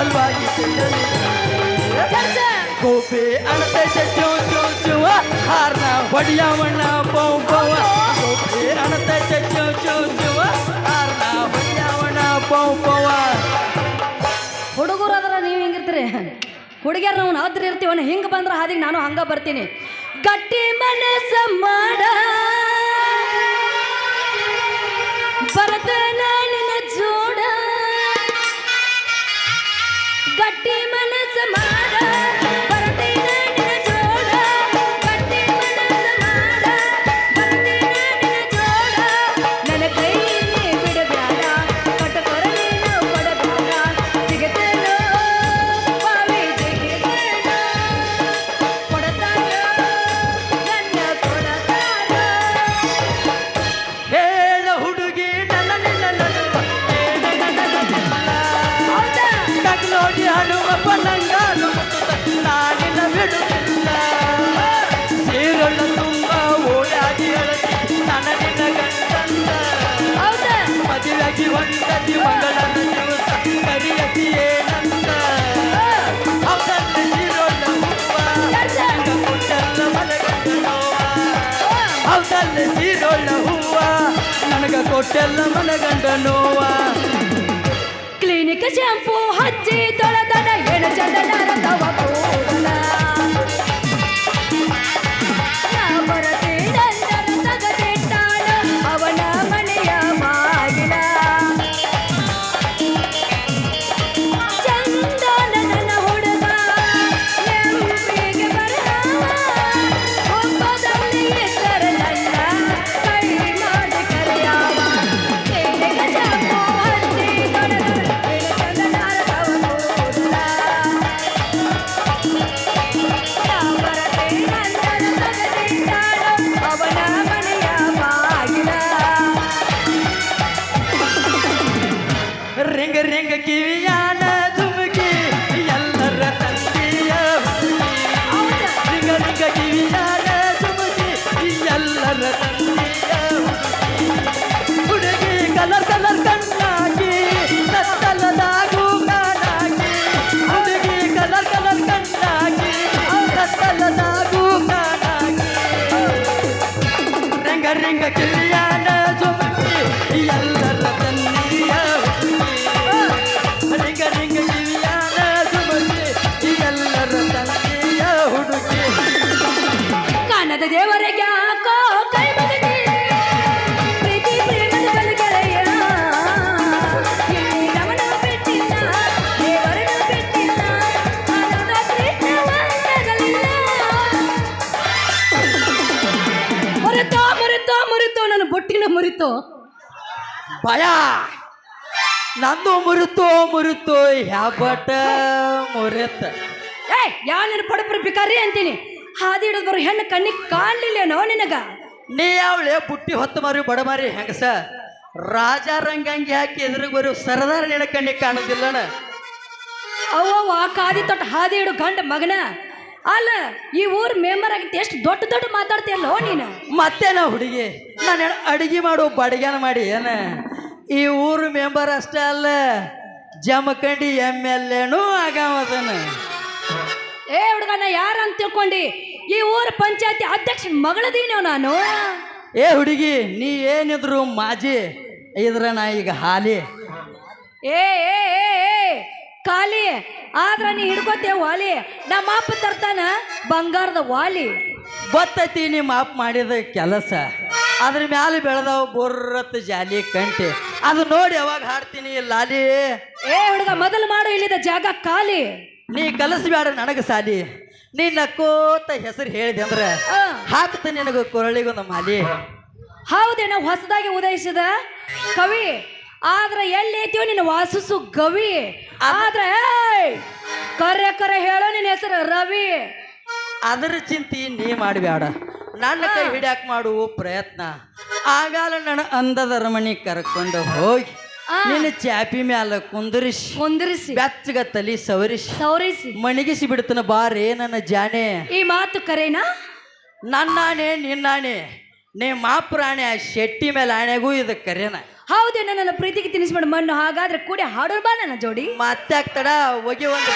ಸಲುವಾಗಿ ಗೋಪಿ ಅಣತೈತೆ ಚೂ ಚೂ ಚೂವ ಹಾರ್ನ ಹೊಡಿಯವಣ್ಣ ಪೌ ಪೌವ ಗೋಪಿ ಅಣತೈತೆ ಚೂ ಚೂ ಹಾರ್ನ ಪೌ ಪೌವ ಹುಡುಗರು ಅದ್ರ ನೀವು ಹಿಂಗಿರ್ತೀರಿ? ಹುಡುಗಿಯರ್ ನಾವು ನಾವ್ರಿ ಇರ್ತೀವನ ಹಿಂಗೆ ಬಂದ್ರೆ ಹಾದಿಗೆ ನಾನು ಹಂಗೆ ಬರ್ತೀನಿ. ಗಟ್ಟಿ ಮನಸ್ಸ ಮಾಡ. ಬರ್ತೇನೆ ಗಟ್ಟಿ ಮನಸ್ಸ ಮಾಡ ಸೀರೊಳ್ಳ ಹೂವ ನನಗ ಕೊಟ್ಟೆಲ್ಲ ಮನಗಂಡ ನೋವ ಕ್ಲಿನಿಕ್ ಶಾಂಪೂ ಹಚ್ಚಿ ತೊಳೆದನ ಎಣ ಚಂದನ ರಿಂಗ ಕಿವಿಯಾನ ಧುಮುಕಿ ಎಲ್ಲರ ಹುಡುಗಿ ರಿಂಗ ರಿಂಗ ಕಿವಿಯಾನ ಧುಮುಕಿ ಎಲ್ಲರ ತಂದೆಯ ಹುಡುಗಿ ಕಾಣದ ಮುರಿತೋ? ಭಯ. ನಂದು ಮುರಿತು ಮುರಿತು ಹ್ಯಾಬಟ ಮುರಿತ. ಏ ಯಾವ ನಿನ್ನ ಪಡಪ್ರ ಬಿಕಾರಿ ಅಂತೀನಿ? ಹಾದಿ ಹಿಡಿದ್ರು ಹೆಣ್ಣು ಕಣ್ಣಿಗೆ ಕಾಣಲಿಲ್ಲೇನೋ ನಿನಗ? ನೀ ಯಾವಳೆ ಬುಟ್ಟಿ ಹೊತ್ತು ಮಾರಿ ಬಡ ಮಾರಿ ಹೆಂಗಸ? ರಾಜ ರಂಗಂಗಿ ಹಾಕಿ ಎದುರಿಗೆ ಬರು ಸರದಾರ ನಿನ್ನ ಕಣ್ಣಿಗೆ ಕಾಣೋದಿಲ್ಲಣ ಅವ್ವ ಆ ಕಾದಿ ತೊಟ್ಟು ಹಾದಿ ಹಿಡು ಗಂಡ ಮಗನ? ಅಲ್ಲ ಈ ಊರ್ ಮೆಂಬರ್ ಆಗಿತ್ತು ಎಷ್ಟು ದೊಡ್ಡ ದೊಡ್ಡ ಮಾತಾಡ್ತೀಯಲ್ಲೋ ನೀನು? ಮತ್ತೆ ನಾ ಹುಡುಗಿ? ನಾನು ಅಡಿಗೆ ಮಾಡೋ ಬಡಗ್ಯಾನ ಮಾಡಿ ಏನ? ಈ ಊರು ಮೆಂಬರ್ ಅಷ್ಟೇ ಅಲ್ಲ ಜಮಖಂಡಿ ಎಂ ಎಲ್ ಎನೂ ಆಗಮದನ ಏ ಹುಡುಗನ ಯಾರ ಅಂತ ತಿಳ್ಕೊಂಡಿ? ಈ ಊರು ಪಂಚಾಯತಿ ಅಧ್ಯಕ್ಷ ಮಗಳದೀನೋ ನಾನು. ಏ ಹುಡುಗಿ ನೀ ಏನಿದ್ರು ಮಾಜಿ ಇದ್ರ ನಾ ಈಗ ಹಾಲಿ. ಏ ಏ ಏ ಏ ಖಾಲಿ. ಆದ್ರ ನೀ ಹಿಡ್ಕೋತೇ ವಾಲಿ? ನಮ್ಮ ಅಪ್ಪ ತರ್ತಾನ ಬಂಗಾರದ ವಾಲಿ. ಗೊತ್ತೈತಿ ನಿಮ್ಮ ಮಾಪ್ ಮಾಡಿದ ಕೆಲಸ. ಅದ್ರ ಮ್ಯಾಲೆ ಬೆಳೆದವ ಬೊರ್ರತ್ ಜಾಲಿ ಕಂಟಿ. ಅದು ನೋಡಿ ಯಾವಾಗ ಹಾಡ್ತೀನಿ ಲಾಲಿ. ಏ ಹುಡುಗ ಮೊದಲು ಮಾಡು ಇಲ್ಲಿದ ಜಾಗ ಖಾಲಿ. ನೀ ಕಲಿಸ್ಬೇಡ ನನಗೆ ಸಾಲಿ. ನೀ ನಕ್ಕೋತ ಹೆಸರು ಹೇಳಿದೆ ಅಂದ್ರೆ ಹಾಕ್ತ ನಿನಗೆ ಕೊರಳಿಗೊಂದು ಮಾಲಿ ಹೌದೇನೋ ಹೊಸದಾಗಿ ಉದಯಿಸಿದ ಕವಿ. ಆದ್ರೆ ಎಲ್ಲಿ ಐತಿಯೋ ನಿನ್ನ ವಾಸಿಸು ಗವಿ. ಆದ್ರೆ ಏಯ್, ಕರೆ ಕರೆ ಹೇಳೋ ನಿನ್ನ ಹೆಸರು ರವಿ. ಅದರ ಚಿಂತೆ ನೀ ಮಾಡಬೇಡ ನನ್ನ ಕೈ ಹಿಡ್ಯಾಕ್ ಮಾಡುವ ಪ್ರಯತ್ನ. ಆಗಾಲ ನನ್ನ ಅಂದದ ರಮಣಿ ಕರ್ಕೊಂಡು ಹೋಗಿ ನಿನ್ನ ಚಾಪಿ ಮ್ಯಾಲ ಕುಂದರಿಸಿ ಕುಂದರಿಸಿ. ಬೆಚ್ಚಗ ತಲಿ ಸವರಿಸಿ ಸವರಿಸಿ. ಮಣಿಗಿಸಿ ಬಿಡ್ತನ ಬಾರೇ ನನ್ನ ಜಾನೆ ಈ ಮಾತು ಕರೆನಾ? ನನ್ನಾಣೆ ನಿನ್ನಾಣೆ. ನೀ ಮಾಪ್ರಾಣೆ ಆ ಶೆಟ್ಟಿ ಮೇಲೆ ಆಣೆಗೂ ಇದು ಕರೆನ. ಹೌದೇ ನನ್ನ ಪ್ರೀತಿಗೆ ತಿನ್ನಿಸ್ಬಿಡು. ಮಣ್ಣು ಹಾಗಾದ್ರೆ ಕೂಡಿ ಹಾಡೋರ್ ಬಾ ನನ್ನ ಜೋಡಿ. ಮತ್ತೆ ಆಗ್ತಡ ಹೋಗಿ ಒಂದು.